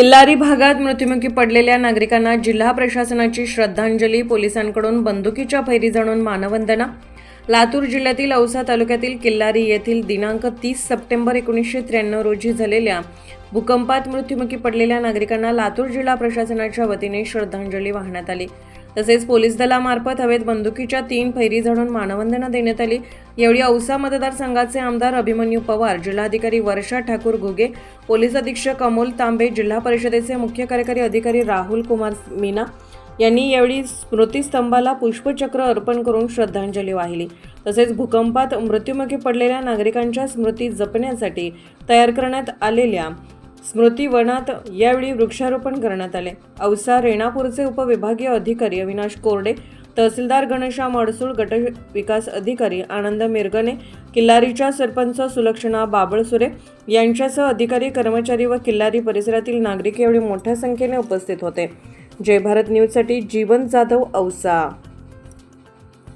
किल्लारी भागात मृत्युमुखी पडलेल्या नागरिकांना जिल्हा प्रशासनाची श्रद्धांजली पोलिसांकडून बंदुकीच्या फैरी जाणून मानवंदना. लातूर जिल्ह्यातील औसा तालुक्यातील किल्लारी येथील दिनांक तीस सप्टेंबर एकोणीसशे त्र्याण्णव रोजी झालेल्या भूकंपात मृत्युमुखी पडलेल्या नागरिकांना लातूर जिल्हा प्रशासनाच्या वतीने श्रद्धांजली वाहण्यात आली. तसेच पोलीस दलामार्फत हवेत बंदुकीच्या तीन फैरी झाडून मानवंदना देण्यात आली. यावेळी औसा मतदारसंघाचे आमदार अभिमन्यू पवार जिल्हाधिकारी वर्षा ठाकूर घुगे पोलीस अधीक्षक अमोल तांबे जिल्हा परिषदेचे मुख्य कार्यकारी अधिकारी राहुल कुमार मीना यांनी यावेळी स्मृतिस्तंभाला पुष्पचक्र अर्पण करून श्रद्धांजली वाहिली. तसेच भूकंपात मृत्युमुखी पडलेल्या नागरिकांच्या स्मृती जपण्यासाठी तयार करण्यात आलेल्या स्मृती वनात यावेळी वृक्षारोपण करण्यात आले. औसा रेणापूरचे उपविभागीय अधिकारी अविनाश कोरडे तहसीलदार घनश्याम अडसूळ गट विकास अधिकारी आनंद मिरगणे किल्लारीच्या सरपंच सुलक्षणा बाबळसुरे यांच्यासह अधिकारी कर्मचारी व किल्लारी परिसरातील नागरिक यावेळी मोठ्या संख्येने उपस्थित होते. जय भारत न्यूजसाठी जीवन जाधव औसा.